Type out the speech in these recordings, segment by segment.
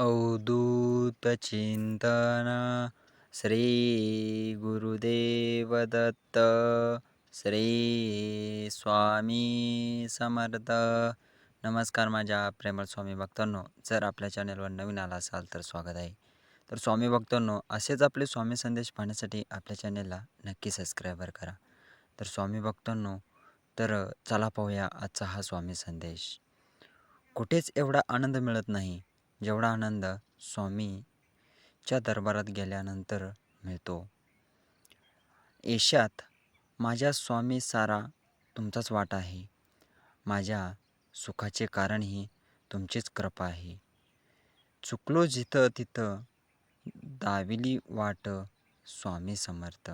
अवधूतचिंतन श्री गुरुदेव दत्त श्री स्वामी समर्थ। नमस्कार माझ्या प्रेमळ स्वामी भक्तांनो जर आपल्या चॅनलवर नवीन आला असाल तर स्वागत आहे. तर स्वामी भक्तांनो असेच आपले स्वामी संदेश पाहण्यासाठी आपल्या चॅनलला नक्की सबस्क्रायबर करा. तर स्वामी भक्तांनो तर चला पाहूया आजचा हा स्वामी संदेश. कुठेच एवढा आनंद मिळत नाही. जेवढा आनंद स्वामीच्या दरबारात गेल्यानंतर मिळतो. एशात माझ्या स्वामी सारा तुमचाच वाटा आहे. माझ्या सुखाचे कारणही तुमचीच कृपा आहे. चुकलो जिथं तिथं दाविली वाट स्वामी समर्थ.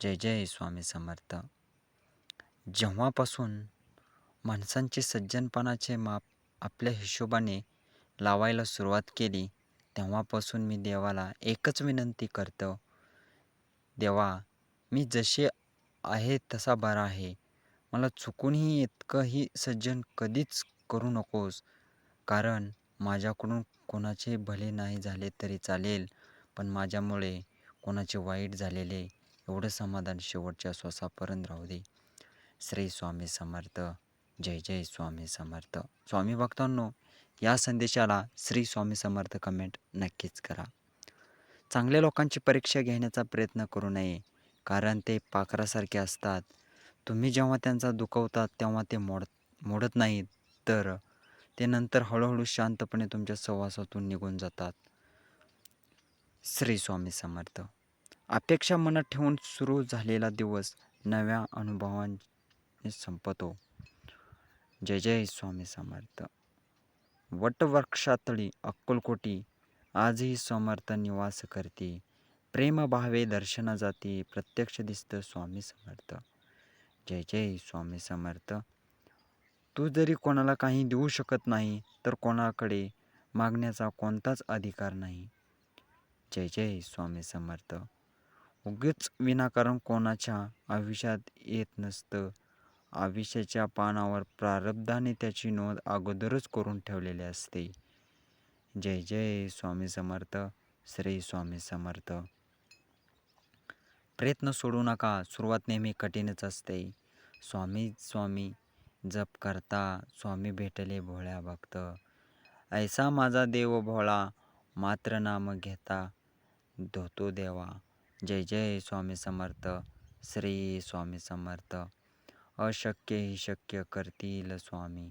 जय जय स्वामी समर्थ. जेव्हापासून माणसांचे सज्जनपणाचे माप आपल्या हिशोबाने लावायला सुरुवात केली तेव्हापासून मी देवाला एकच विनंती करतो देवा मी जसे आहे तसा बरा आहे. मला चुकूनही इतकंही सज्जन कधीच करू नकोस. कारण माझ्याकडून कोणाचे भले नाही झाले तरी चालेल पण माझ्यामुळे कोणाचे वाईट झालेले एवढं समाधान शेवटच्या श्वासापर्यंत राहू दे. श्री स्वामी समर्थ. जय जय स्वामी समर्थ. स्वामी भक्तांनो या संदेशाला श्री स्वामी समर्थ कमेंट नक्कीच करा. चांगल्या लोकांची परीक्षा घेण्याचा प्रयत्न करू नये कारण ते पाखरासारखे असतात. तुम्ही जेव्हा त्यांचा दुखवतात तेव्हा ते मोड मोडत नाहीत तर ते नंतर हळूहळू शांतपणे तुमच्या सहवासातून निघून जातात. श्री स्वामी समर्थ. अपेक्षा मनात ठेवून सुरू झालेला दिवस नव्या अनुभवांनी संपतो. जय जय स्वामी समर्थ. वटवृक्षातळी अक्कलकोटी आजही समर्थ निवास करते. प्रेमभावे दर्शना जाती प्रत्यक्ष दिसतं स्वामी समर्थ. जय जय स्वामी समर्थ. तू जरी कोणाला काही देऊ शकत नाही तर कोणाकडे मागण्याचा कोणताच अधिकार नाही. जय जय स्वामी समर्थ. उगीच विनाकारण कोणाच्या आयुष्यात येत नसतं. आयुष्याच्या पानावर प्रारब्धाने त्याची नोंद अगोदरच करून ठेवलेली असते. जय जय स्वामी समर्थ श्री स्वामी समर्थ. प्रयत्न सोडू नका सुरुवात नेहमी कठीणच असते. स्वामी स्वामी जप करता स्वामी भेटले भोळ्या भक्त. ऐसा माझा देव भोळा मात्र नाम घेता धोतो देवा. जय जय स्वामी समर्थ श्री स्वामी समर्थ. अशक्य ही शक्य करतील स्वामी.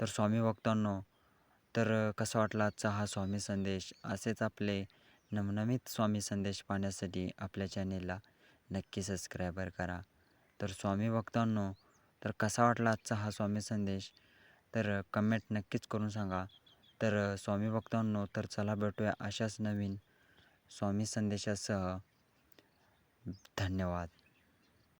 तर स्वामी भक्तांनो तर कसा वाटला आजचा हा स्वामी संदेश? असेच आपले नमनमित स्वामी संदेश पाहण्यासाठी आपल्या चॅनेलला नक्की सबस्क्रायबर करा. तर स्वामी भक्तांनो तर कसा वाटला आजचा हा स्वामी संदेश? तर कमेंट नक्कीच करून सांगा. तर स्वामी भक्तांनो तर चला भेटूया अशाच नवीन स्वामी संदेशासह. धन्यवाद.